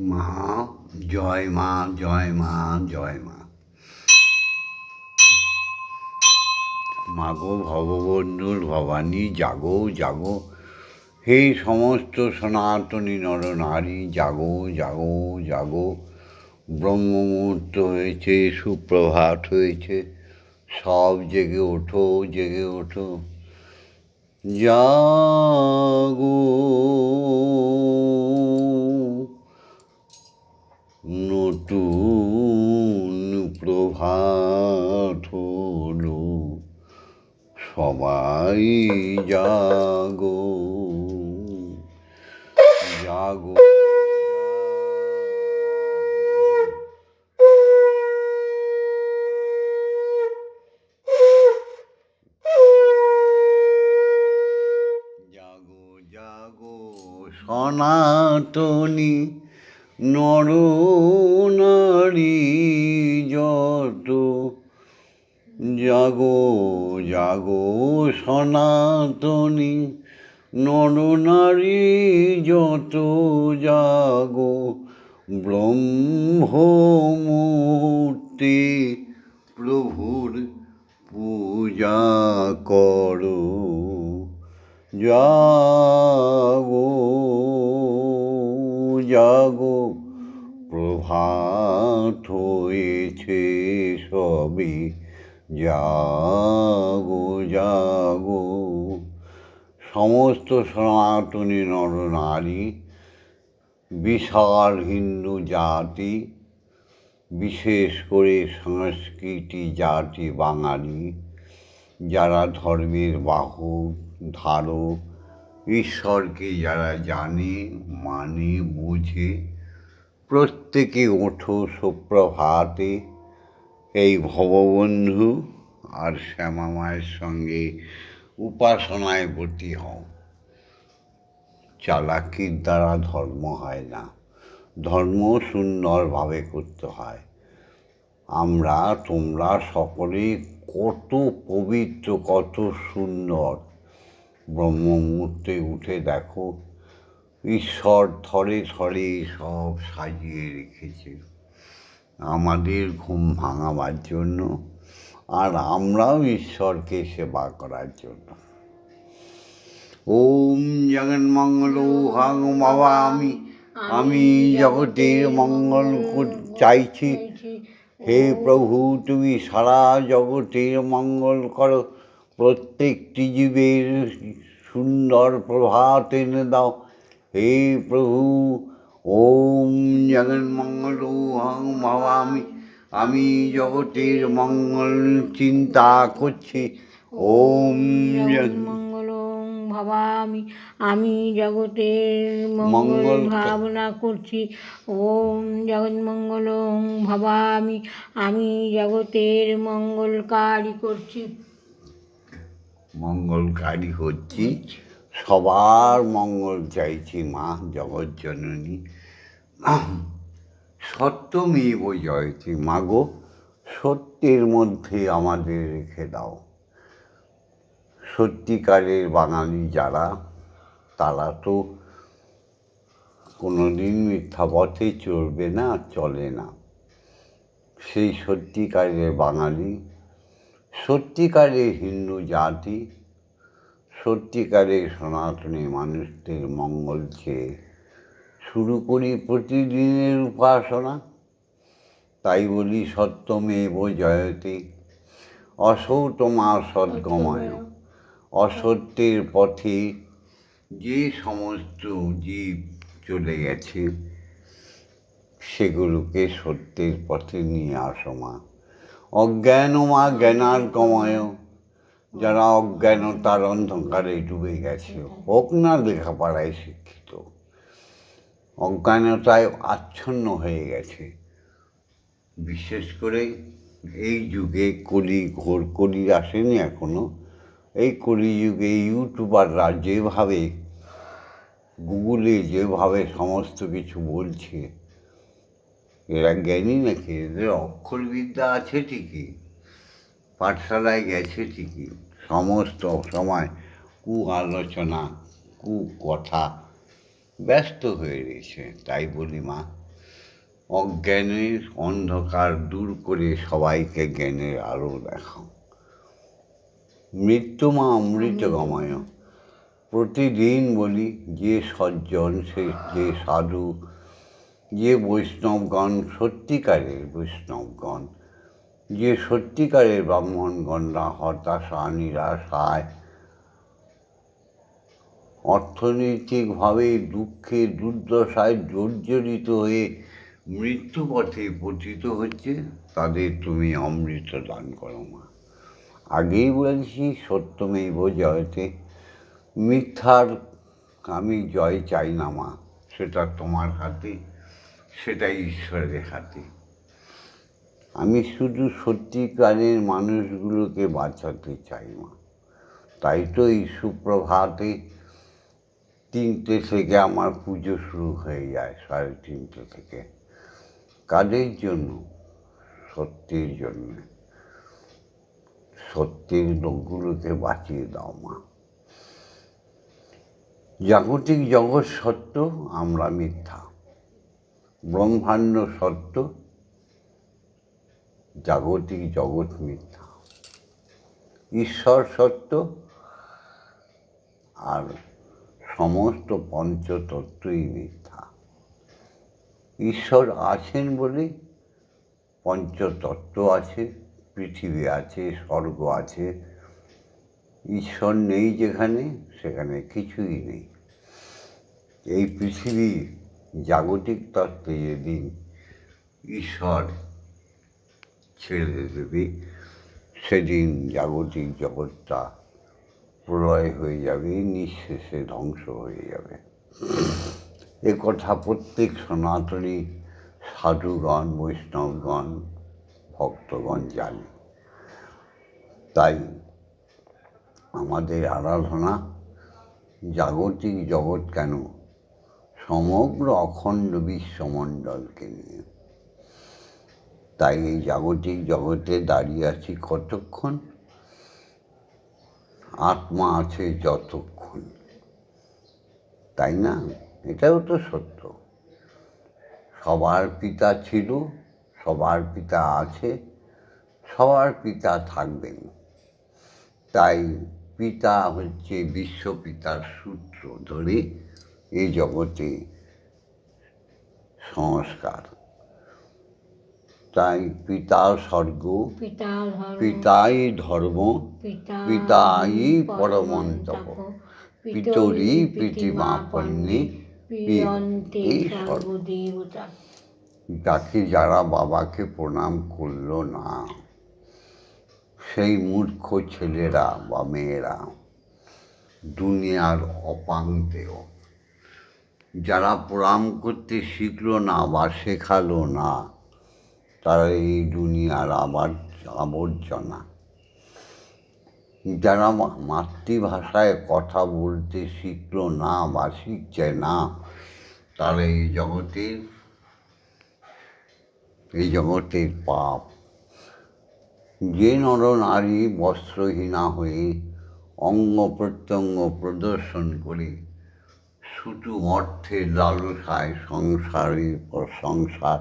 মা, জয় মা জয় মা জয় মা। মাগো ভববন্ধুর ভবানী, জাগো জাগো। হে সমস্ত সনাতনী নরনারী জাগো জাগো জাগো। ব্রহ্মমুহূর্ত হয়েছে, সুপ্রভাত হয়েছে। সব জেগে ওঠো জেগে ওঠো। জাগো। নতুন প্রভাত হলো। সবাই জাগো জাগো। জাগো জাগো সনাতনী নর নারী যত জাগো জাগো সনাতনী। নর নারী যত জাগো, ব্রহ্মমূর্তি প্রভুর পূজা করো। জাগো জাগো প্রভাত হয়েছে সবে। জাগো জাগো। সমস্ত সনাতনী নরনারী বিশাল হিন্দু জাতি, বিশেষ করে সংস্কৃতি জাতি বাঙালি, যারা ধর্মের বাহু, ধারক, ঈশ্বরকে যারা জানে মানে বোঝে প্রত্যেকে ওঠো সুপ্রভাতে। এই ভববন্ধু আর শ্যামা মায়ের সঙ্গে উপাসনায় ব্রতী হও। চালাকির দ্বারা ধর্ম হয় না। ধর্ম সুন্দরভাবে করতে হয়। আমরা, তোমরা সকলে কত পবিত্র, কত সুন্দর। ব্রহ্মমুহূর্তে উঠে দেখো ঈশ্বর থরে থরে সব সাজিয়ে রেখেছে। আমাদের ঘুম ভাঙাবার জন্য আর আমরাও ঈশ্বরকে সেবা করার জন্য। ওম জগন্মঙ্গল হাং বাবা আমি আমি জগতের মঙ্গল চাইছি। হে প্রভু, তুমি সারা জগতের মঙ্গল করো। প্রত্যেকটি জীবের সুন্দর প্রভাত এনে দাও। হে প্রভু ওম জগন্মঙ্গল হং ভবামি। আমি জগতের মঙ্গল চিন্তা করছি। ওম জগ- মঙ্গল ভাবামি। আমি জগতের মঙ্গল ভাবনা করছি। ওম জগৎ মঙ্গল ভাবামি। আমি জগতের মঙ্গলকারী করছি। মঙ্গলকারী হচ্ছি। সবার মঙ্গল চাইছি মা জগৎ জননী সত্যমেব জয়তি মাগো সত্যের মধ্যে আমাদের রেখে দাও। সত্যিকারের বাঙালি যারা, তারা তো কোনোদিন মিথ্যা পথে চলবে না, চলে না। সেই সত্যিকারের বাঙালি, সত্যিকারের হিন্দু জাতি সত্যিকারের সনাতনী মানুষদের মঙ্গল চেয়ে শুরু করি প্রতিদিনের উপাসনা। তাই বলি সত্যমেব জয়তে অসৌতমা সদ্গময়। অসত্যের পথে যে সমস্ত জীব চলে গেছে সেগুলোকে সত্যের পথে নিয়ে আসো মা। অজ্ঞান মা জ্ঞানার কময় যারা অজ্ঞানতার অন্ধকারে ডুবে গেছে। হোক না লেখাপড়ায় শিক্ষিত। অজ্ঞানতায় আচ্ছন্ন হয়ে গেছে। বিশেষ করে এই যুগে কলি ঘোর কলি আসেনি এখনও। এই কলিযুগে ইউটিউবাররা যেভাবে, গুগলে যেভাবে সমস্ত কিছু বলছে, এরা জ্ঞানী নাকি? এদের অক্ষরবিদ্যা আছে ঠিকই। পাঠশালায় গেছে ঠিকই। সমস্ত সময় কু আলোচনা কু কথা ব্যস্ত হয়ে রয়েছে, তাই বলি মা। অজ্ঞানের অন্ধকার দূর করে সবাইকে জ্ঞানের আলো দেখাও। মৃত্যু মা অমৃত গময় প্রতিদিন বলি, যে সজ্জন, সে যে সাধু, যে বৈষ্ণবগণ, সত্যিকারের বৈষ্ণবগণ যে সত্যিকারের ব্রাহ্মণগণরা হতাশা, নিরাশায়, অর্থনৈতিকভাবে দুঃখে, দুর্দশায় জর্জরিত হয়ে মৃত্যুপথে পতিত হচ্ছে, তাদের তুমি অমৃত দান করো মা। আগেই বলেছি সত্যমেব জয়তে মিথ্যার আমি জয় চাই না মা। সেটা তোমার হাতে সেটা ঈশ্বরের হাতে। আমি শুধু সত্যিকারের মানুষগুলোকে বাঁচাতে চাই মা। তাই তো এই সুপ্রভাতে তিনটে থেকে আমার পুজো শুরু হয়ে যায়, সাড়ে তিনটে থেকে। কাদের জন্য? সত্যের জন্য। সত্যের লোকগুলোকে বাঁচিয়ে দাও মা। জাগতিক জগৎ সত্য, আমরা মিথ্যা। ব্রহ্মাণ্ড সত্য জাগতিক জগৎ মিথ্যা। ঈশ্বর সত্য আর সমস্ত পঞ্চতত্ত্বই মিথ্যা। ঈশ্বর আছেন বলে পঞ্চতত্ত্ব আছে, পৃথিবী আছে, স্বর্গ আছে। ঈশ্বর নেই যেখানে, সেখানে কিছুই নেই। এই পৃথিবী জাগতিক তত্ত্বে যেদিন ঈশ্বর ছেড়ে দেবে। সেদিন জাগতিক জগৎটা প্রলয় হয়ে যাবে, নিঃশেষে ধ্বংস হয়ে যাবে। এ কথা প্রত্যেক সনাতনী সাধুগণ, বৈষ্ণবগণ, ভক্তগণ জানে। তাই আমাদের আরাধনা জাগতিক জগৎ কেন সমগ্র অখণ্ড বিশ্বমণ্ডলকে নিয়ে? তাই এই জাগতিক জগতে দাঁড়িয়ে আছি কতক্ষণ? আত্মা আছে যতক্ষণ। তাই না? এটাও তো সত্য। সবার পিতা ছিল, সবার পিতা আছে, সবার পিতা থাকবেন। তাই পিতা হচ্ছে বিশ্বপিতার সূত্র ধরে এই জগতে সংস্কার। তাই পিতা স্বর্গ পিতাই ধর্ম পিতাই পরমন্তপ। পিতরি সর্বদেবতা। যাকে যারা বাবাকে প্রণাম করল না সেই মূর্খ ছেলেরা বা মেয়েরা দুনিয়ার অপাঙ্কেও যারা প্রণাম করতে শিখলো না বা শেখালো না তারা এই দুনিয়ার আবার আবর্জনা। যারা মাতৃভাষায় কথা বলতে শিখলো না, বা শিখছে না তারা এই জগতের এই জগতের পাপ। যে নরনারী বস্ত্রহীনা হয়ে অঙ্গ প্রত্যঙ্গ প্রদর্শন করে শুধু অর্থের লালসায় সংসারের পর সংসার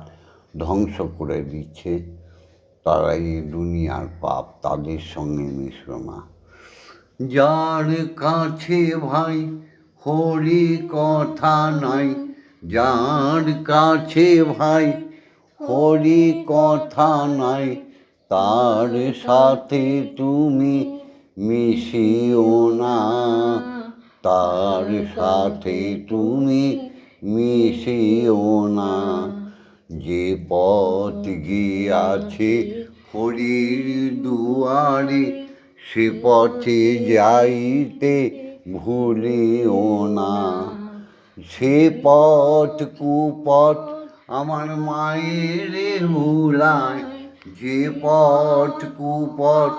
ধ্বংস করে দিচ্ছে। তারা এই দুনিয়ার পাপ, তাদের সঙ্গে মিশল না। যার কাছে ভাই, হরি কথা নাই। যার কাছে ভাই, হরি কথা নাই। তার সাথে তুমি মিশিও না। তার সাথে তুমি মিশিও না। যে পথ গিয়াছে হরির দুয়ারে, সে পথে যাইতে ভুলিও না। সে পথ কুপথ আমার মায়ের ভুলায় যে পথ কুপথ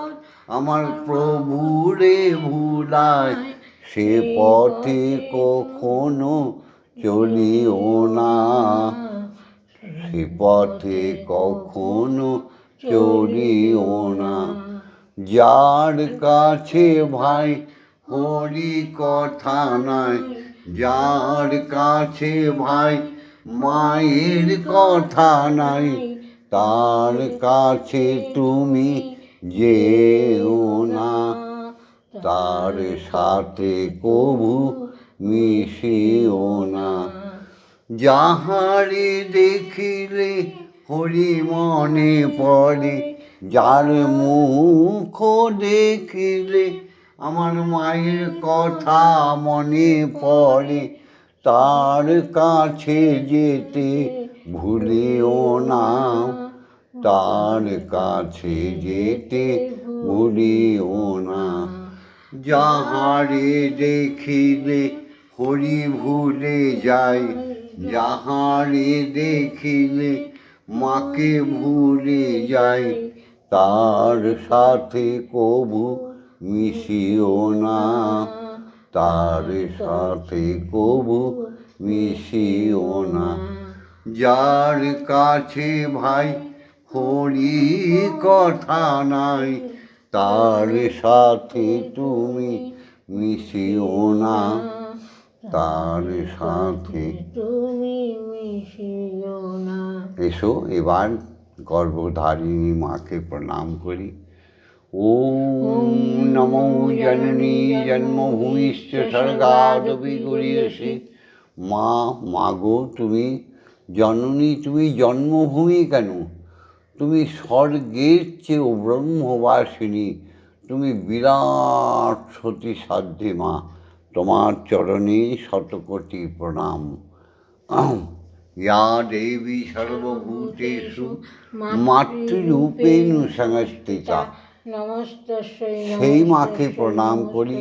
আমার প্রভুরে ভুলায়, সে পথে কখনো চলিও না। সে পথে কখনো চলিও না। যার কাছে ভাই হরি কথা নাই, যার কাছে ভাই মায়ের কথা নাই, তার কাছে তুমি যেও না। তার সাথে কবু মিশিও না। যাহারে দেখিলে হরি মনে পড়ে, যার মুখ দেখিলে আমার মায়ের কথা মনে পড়ে, তার কাছে যেতে ভুলিও না, তার কাছে যেতে ভুলিও না। যাহারে দেখিলে হরি ভুলে যায় যাহারে দেখিলে মাকে ভুলে যায় তার সাথে কবু মিশিও না। তার সাথে কবু মিশিও না। যার কাছে ভাই হরি কথা নাই, তার সাথে তুমি মিশিও না। তার সাথে এসো এবার গর্ভধারিণী মাকে প্রণাম করি ওম নমো জননী জন্মভূমিশ্চ স্বর্গাদপি গড়িয়েছে মা মাগো তুমি জননী তুমি জন্মভূমি কেন তুমি স্বর্গের চেয়েও ব্রহ্মবাসিনী তুমি বিরাট সতী সাধ্যে মা তোমার চরণে শতকোটি প্রণাম ইয়া দেবী সর্বভূতেষু মাতৃরূপেণ সংস্থিতা সেই মাকে প্রণাম করি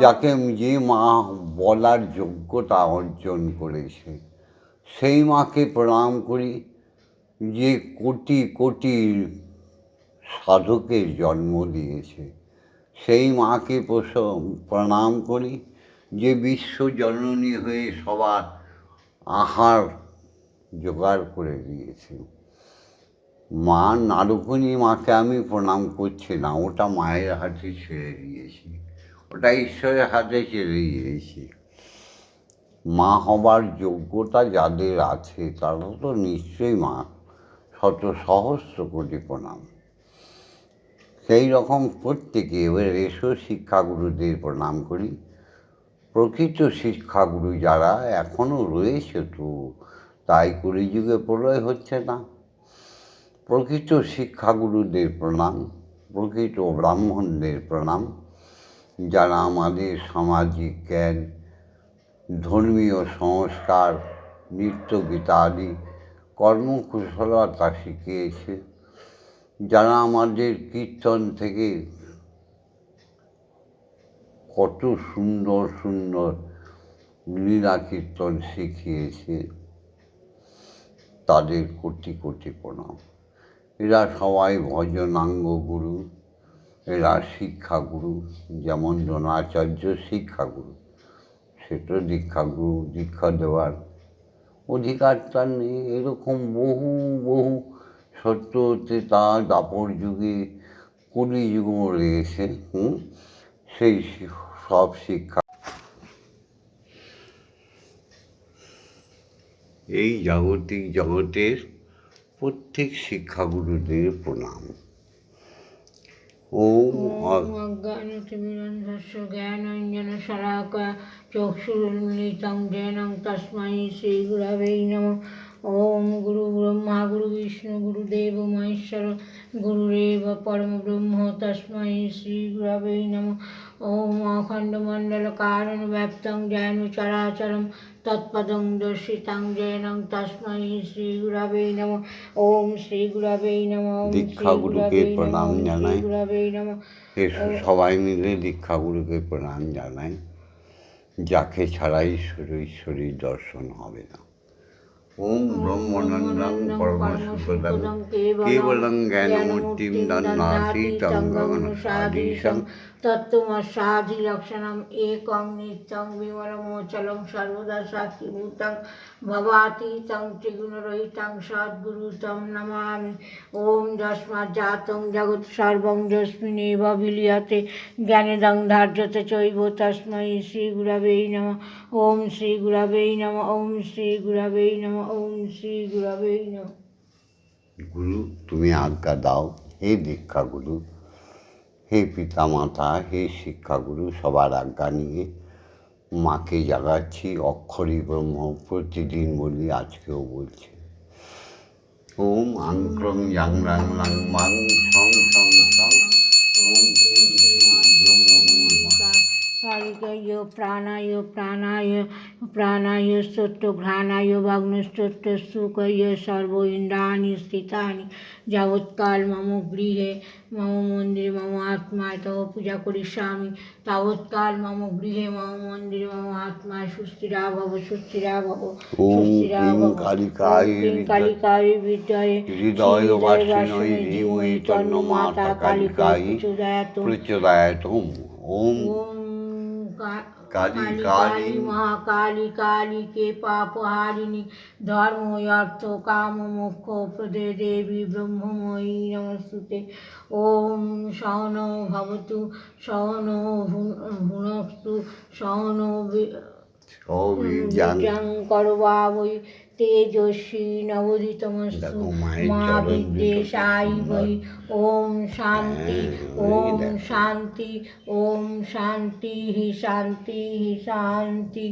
যাকে যে মা বলার যোগ্যতা অর্জন করেছে সেই মাকে প্রণাম করি যে কোটি কোটি সাধকের জন্ম দিয়েছে। সেই মাকে প্রণাম করি যে বিশ্ব জননী হয়ে সবার আহার জোগাড় করে দিয়েছে মা নারুকুনি মাকে আমি প্রণাম করছি না, ওটা মায়ের হাতে ছেড়ে দিয়েছি। ওটা ঈশ্বরের হাতে ছেড়ে দিয়েছি। মা হবার যোগ্যতা যাদের আছে, তারা তো নিশ্চয়ই মা, শত সহস্র কোটি প্রণাম। সেই রকম প্রত্যেকে এবার এসো শিক্ষাগুরুদের প্রণাম করি। প্রকৃত শিক্ষাগুরু যারা এখনও রয়েছে তো, তাই কলিযুগে প্রলয় হচ্ছে না। প্রকৃত শিক্ষাগুরুদের প্রণাম, প্রকৃত ব্রাহ্মণদের প্রণাম, যারা আমাদের সামাজিক জ্ঞান, ধর্মীয় সংস্কার, নৃত্য গীতাদি, কর্মকুশলতা শিখিয়েছে, যারা আমাদের কীর্তন থেকে কত সুন্দর সুন্দর লীলা কীর্তন শিখিয়েছে তাদের কোটি কোটি প্রণাম। এরা সবাই ভজনাঙ্গ গুরু, এরা শিক্ষাগুরু যেমন দ্রোণাচার্য শিক্ষাগুরু সে তো দীক্ষাগুরু দীক্ষা দেওয়ার অধিকার তার নেই। এরকম বহু বহু সত্যতে তার দাপর যুগে কলি যুগও রয়েছে হুম, সেই শি- সব শিক্ষা। এই জাগতিক জগতের প্রত্যেক শিক্ষাগুরুদের প্রণাম। ওম ওম গুরু ব্রহ্মা গুরু বিষ্ণু গুরুদেব মহেশ্বর গুরুরেব পরম ব্রহ্ম তস্মাই শ্রী গুরাবে নম। ওম অখণ্ডমণ্ডলকারণ ব্যপ্তং যেন চরাচরম তৎপদং দর্শিতাং যেন তস্मै শ্রীগুরবে নমঃ ওম শ্রীগুরবে নমঃ ওম দীক্ষাগুরুকে শ্রীগুরবে প্রণাম জানাই। নমঃ সবাই মিলে দীক্ষাগুরুকে প্রণাম জানাই যাকে ছাড়া ঈশ্বর ঈশ্বরীর দর্শন হবে না ওম ব্রহ্মনন্দং পরমসুখদং কেবলং জ্ঞানমূর্তিম দন্নাতি তং গগন সাদৃশং তত্ত্বমসাধিলক্ষণম একং নিত্যং বিমলমোচলং সর্বদা সাক্ষীভূতং ভবাতীতং ত্রিগুণরহিতং সদ্গুরু তং নমামি ওম যস্মাৎ জাতং জগৎ সর্বং যস্মিনেব বিলীয়তে জ্ঞানেদং ধার্যতে চৈব তস্मै শ্রীগুরবে নমঃ ওম শ্রীগুরবে নমঃ ওম শ্রীগুরবে নমঃ ওম শ্রীগুরবে নমঃ গুরু তুমি আজ্ঞা দাও হে দীক্ষা গুরু হে পিতা মাতা হে শিক্ষাগুরু, সবার আজ্ঞা নিয়ে মাকে জাগাচ্ছি, অক্ষরী ব্রহ্ম প্রতিদিন বলি আজকেও বলছি। ওম আংক্রং ইয়াং রাং লাং মাং সং সং সং ওম শ্রী শ্রীং কালিকায় প্রাণায় প্রাণায় প্রাণায় স্তোত্র ঘ্রাণায় বাগ্নস্তোত্র সুকয় সর্ব ইন্দ্রাণি স্থিতানি যাবৎকাল মম গৃহে মম মন্দিরে মম আত্মায় তব পূজা করিষ্যামি তাবৎকাল মম গৃহে মম মন্দিরে মম আত্মায় সুস্থিরা ভব সুস্থিরা ভব সুস্থিরা ভব কালিকায় কালিকায় বিদ্যায় হৃদয় তন্ন মাতা কালিকায় প্রচোদয়াত প্রচোদয়াতম ওম কালী কালী মহাকালী কালীকে পাপহারিণী ধর্ম অর্থ কাম মোক্ষ প্রদে দেবী ব্রহ্মময়ী নমস্তুতে। ওম সহন ভবতু সহন ভুনস্তু সহন করবা তেজস্বী নবদিতমস্তু মা বিদ্বেষাই বৈ। ওম হ্যাঁ, শান্তি ওম শান্তি ওম শান্তি হি শান্তি হি শান্তি।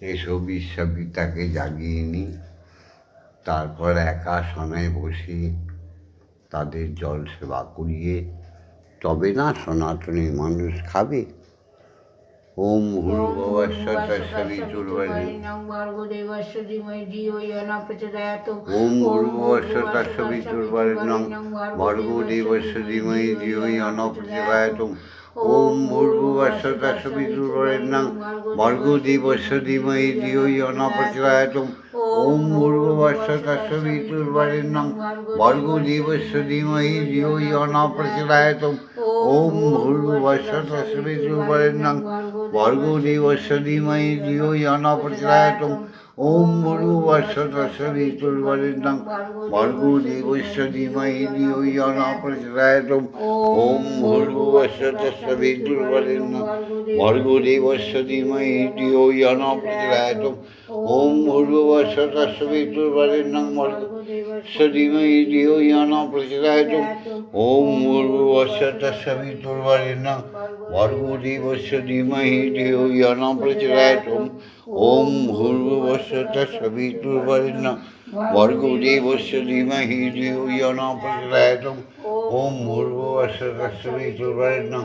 এসব বিশ্ববিদ্যাকে জাগিয়ে নি। তারপর একা সময় বসে তাদের জল সেবা করিয়ে তবে না সনাতনী মানুষ খাবে? ওম হুরু ভবশ্বরী চুরবাণী ভর্গদেবস্য ধীমহি ধিয়ো ইয় ন প্রচোদয়াত ওম ভূর্ভুবস্বতস্য বিতুর্বরেণ্যং ভর্গো দেবস্য ধীমহি ধিয়ো ইয় ন প্রচোদয়াতুম ওম ভূর্ভুবস্বতস্য বিতুর্বরেণ্যং ভর্গো দেবস্য ধীমহি ধিয়ো ইয় ন প্রচোদয়াতুম ওম ভূর্ভুবস্বতস্য বিতুর্বরেণ্যং ভর্গো ওম মরু বিতুর্বরেণ্যং পরিবারের নাম। ধীমহি দেবশ্বরী ইয় ন প্রচোদয়াতুম ওম ভর্গু বিতুর্বরেণ্যং পরিবারের নাম। ধীমহি দেবশ্বরী ইয় ন প্রচোদয়াতুম ওম ভর্গু বিতুর্বরেণ্যং পরিবারের নাম ভর্গো ভর্গো দেবস্য ধীমহি ধিয়ো ইয় ন প্রচোদয়াতুম ওম ভূর্ভুবস্বতস্য বিতুর্বরেণ্যং ভর্গো দেবস্য ধীমহি ধিয়ো ইয় ন প্রচোদয়াতুম ওম ভূর্ভুবস্বতস্য বিতুর্বরেণ্যং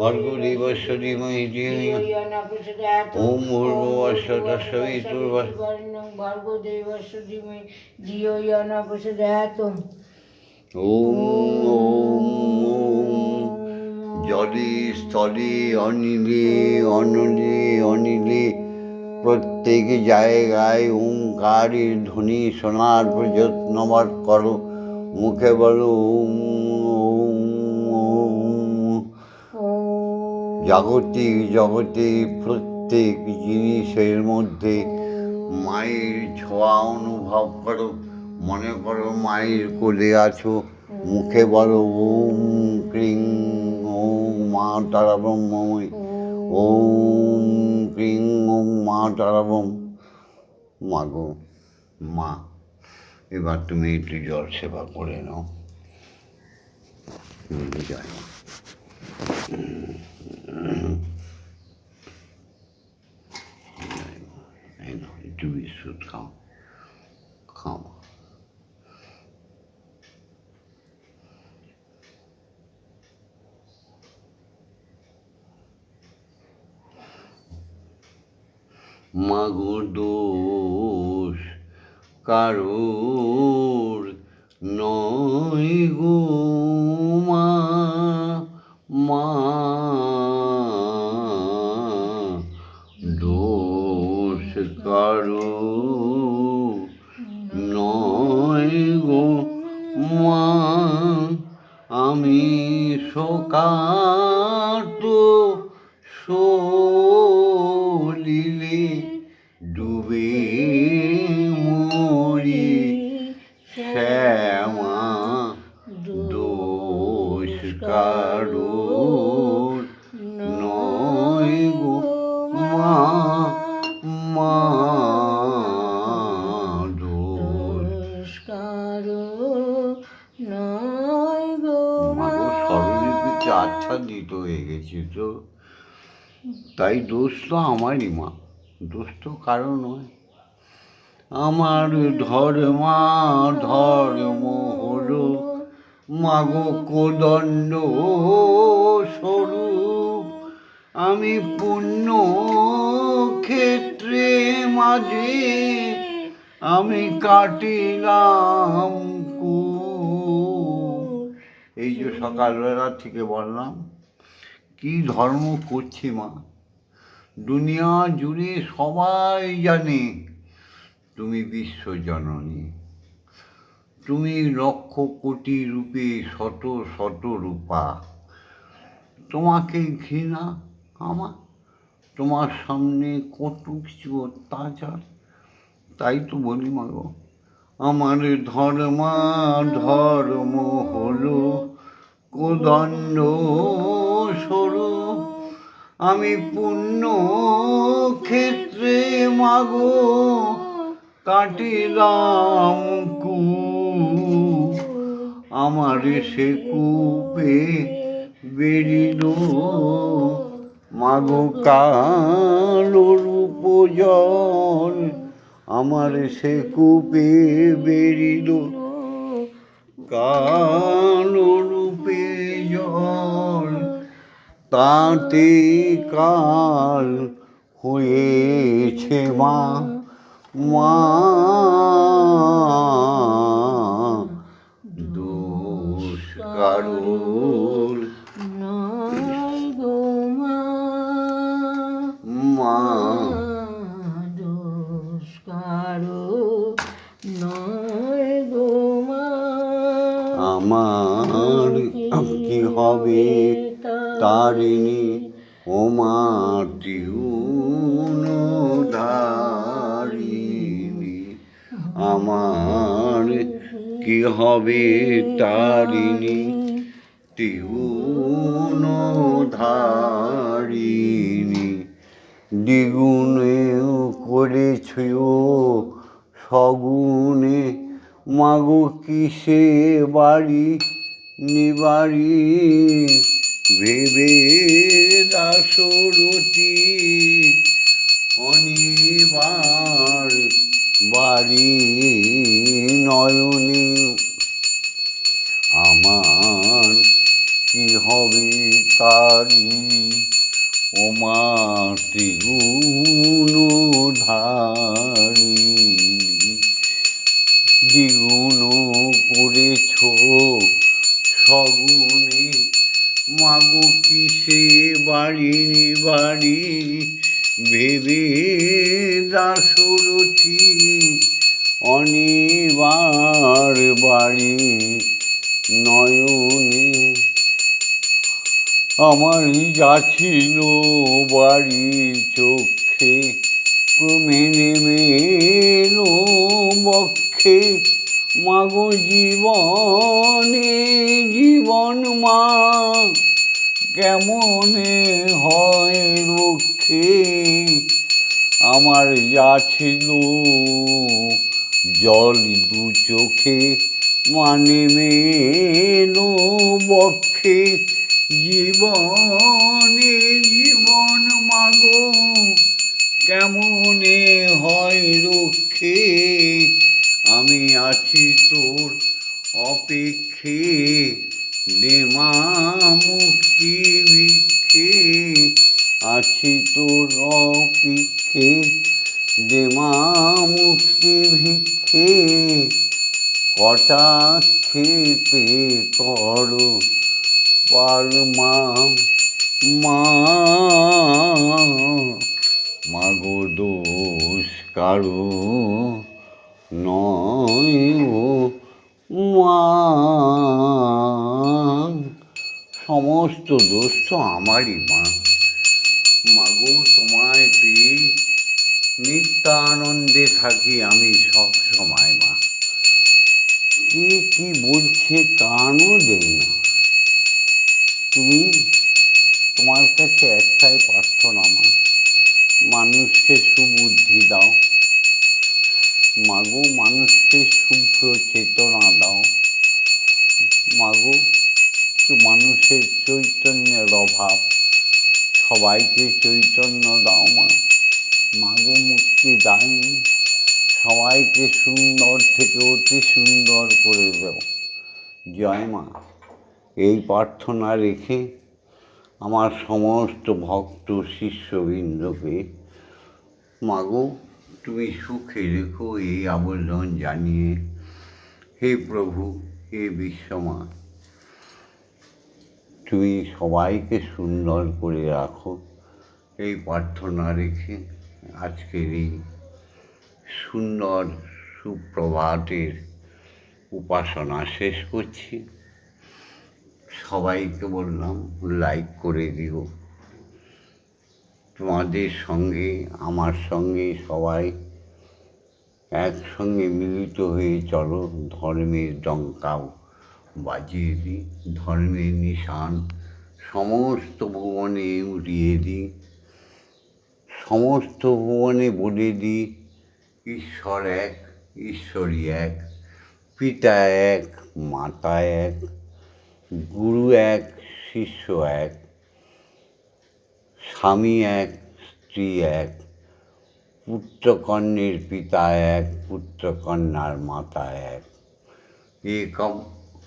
ভর্গো দেবস্য ধীমহি ধিয়ো ইয় ইয় ন প্রচোদয়াত ওম ভূর্ভুবস্বতস্য বিতুর্বরেণ্যং ভর্গো দেবস্য ধীমহি ধিয়ো ইয় ন প্রচোদয়াত ওম ওম ওম জলে স্থলে অনিলে অনলে অনিলে প্রত্যেক জায়গায় ওঙ্কারের ধ্বনি শোনার প্রযত্নবাদ করো। মুখে বলো জাগতিক জগতে প্রত্যেক জিনিসের মধ্যে মায়ের ছোঁয়া অনুভব করো। মনে করো মায়ের কোলে আছো। মুখে বলো ওম ক্রিং, ওম মা তারা ব্রহ্মময় ওম ক্রিং ওম মা তারা ব্রহ্ম মা। গো মা এবার তুমি একটু জল সেবা করে নাও, একটু বিস্কুট খাও। খাও। মাগো দোষ কারোর নয় গো মা মা। দোষ কারও নয় গো মা আমি শোকা কারও নয় গো মা। গো স্বরলিপিতে আচ্ছাদিত হয়ে গেছে তো। তাই দোষ তো আমারই মা দোষ তো কারও নয়। আমার ধর্মা ধর্ম হলো মাগো কোদণ্ড স্বরূপ। আমি পুণ্য ক্ষেত্রে মাঝে আমি কাটিলাম কূপ। এই যে সকালবেলা থেকে বললাম, কি ধর্ম করছি মা? দুনিয়া জুড়ে সবাই জানে তুমি বিশ্বজননী তুমি লক্ষ কোটি রূপে শত শত রূপা। তোমাকে ঘৃণা আমার? তোমার সামনে কত কিছু অত্যাচার? তাই তো বলি মা গো আমার ধর্মা ধর্ম হলো কোদণ্ড স্বরূপ। আমি পুণ্য ক্ষেত্রে মাগো, কাটিলাম কু আমার সে কূপে বেরিল মাগো কালো রূপ জল আমার সে কূপে বেরিল। কানরূপে রূপে জল তাতে কাল হয়েছে মা। মা নিবাড়ি ভেবে দাসরতি অনিবার বাড়ি নয়নে। আমার কি হবে তারিণী ও মাটি গুণ ধারিণী দ্বিগুণ করেছ সগুণে মাগো কিসে বাড়ি বাড়ি? ভেবে দাসরথি, অনিবার বাড়ি নয়নে। আমার যা ছিল বাড়ি চোখে ক্রমে নেমে বক্ষে। মাগো জীবনে জীবন মা, কেমনে হয় রক্ষে? আমার যা ছিল জল দু চোখে মানে মেলো বক্ষে। জীবনে জীবন মাগো, কেমনে হয় রক্ষে? আমি আছি তোর অপেক্ষে। দেমা মুক্তি ভিক্ষে। আছি তোর অপেক্ষে। দেমা মুক্তি ভিক্ষে। কটা খেপে করো পারমা মা। মাগো দোষ কারও নয় ও মা সমস্ত দোষ তো আমারই, মা। মাগো, তোমায় পেয়ে নিত্যানন্দে থাকি আমি সব সময়, মা। কে কি বলছে কানও দেই না। তুমি তোমার কাছে একটাই প্রার্থনা, মা। মানুষকে সুবুদ্ধি দাও। মাগো, মানুষকে শুভ্র চেতনা দাও। মাগো মানুষের চৈতন্যের অভাব, সবাইকে চৈতন্য দাও মা। মাগো মুক্তি দায়নি সবাইকে সুন্দর থেকে অতি সুন্দর করে দেও। জয় মা। এই প্রার্থনা রেখে আমার সমস্ত ভক্ত, শিষ্যবৃন্দকে মাগো তুমি সুখে রেখো এই আবর্জন জানিয়ে। হে প্রভু, হে বিশ্বমা, তুমি সবাইকে সুন্দর করে রাখো। এই প্রার্থনা রেখে আজকের এই সুন্দর সুপ্রভাতের উপাসনা শেষ করছি। সবাইকে বললাম লাইক করে দিও। তোমাদের সঙ্গে, আমার সঙ্গে সবাই একসঙ্গে মিলিত হয়ে চলো ধর্মের ডঙ্কাও বাজিয়ে দিই ধর্মের নিশান। সমস্ত ভুবনে উড়িয়ে দিই সমস্ত ভুবনে বলে দিই ঈশ্বর এক ঈশ্বরী এক, পিতা এক, মাতা এক, গুরু এক, শিষ্য এক। স্বামী এক, স্ত্রী এক পুত্রকন্যের পিতা এক পুত্রকন্যার মাতা এক। একম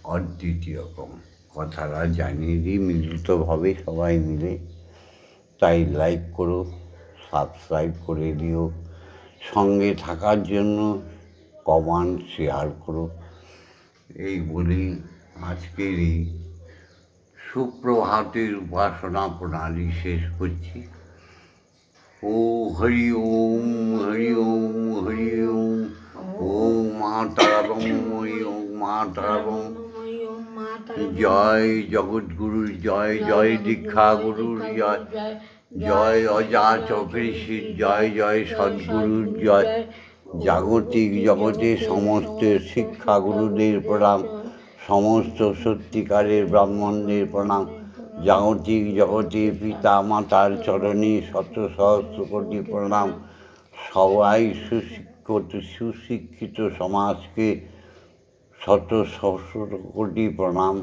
অদ্বিতীয়কম কথাটা জানিয়ে দিই মিলিতভাবে সবাই মিলে তাই লাইক করো সাবস্ক্রাইব করে দিও। সঙ্গে থাকার জন্য কমান শেয়ার করো। এই বলেই আজকের এই সুপ্রভাতের উপাসনা প্রণালী শেষ করছি। ও হরি ওম হরি ওম হরি ওম ওম মা তারাবং ওই ওম মা তারাবং জয় জগৎগুরুর জয় জয় দীক্ষা গুরুর জয় জয় অজা অপরিসির জয় জয় সদ্গুরুর জয়। জাগতিক জগতে সমস্ত শিক্ষাগুরুদের প্রণাম। সমস্ত সত্যিকারের ব্রাহ্মণদের প্রণাম। জাগতিক জগতে পিতা মাতার চরণে শত সহস্র কোটি প্রণাম। সবাই সুশিক্ষিত সুশিক্ষিত সমাজকে শত সহস্র কোটি প্রণাম।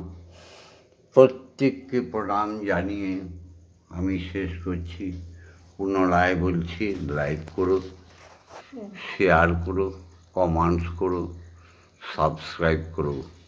প্রত্যেককে প্রণাম জানিয়ে আমি শেষ করছি। পুনরায় বলছি লাইক করো শেয়ার করো কমেন্টস করো সাবস্ক্রাইব করো।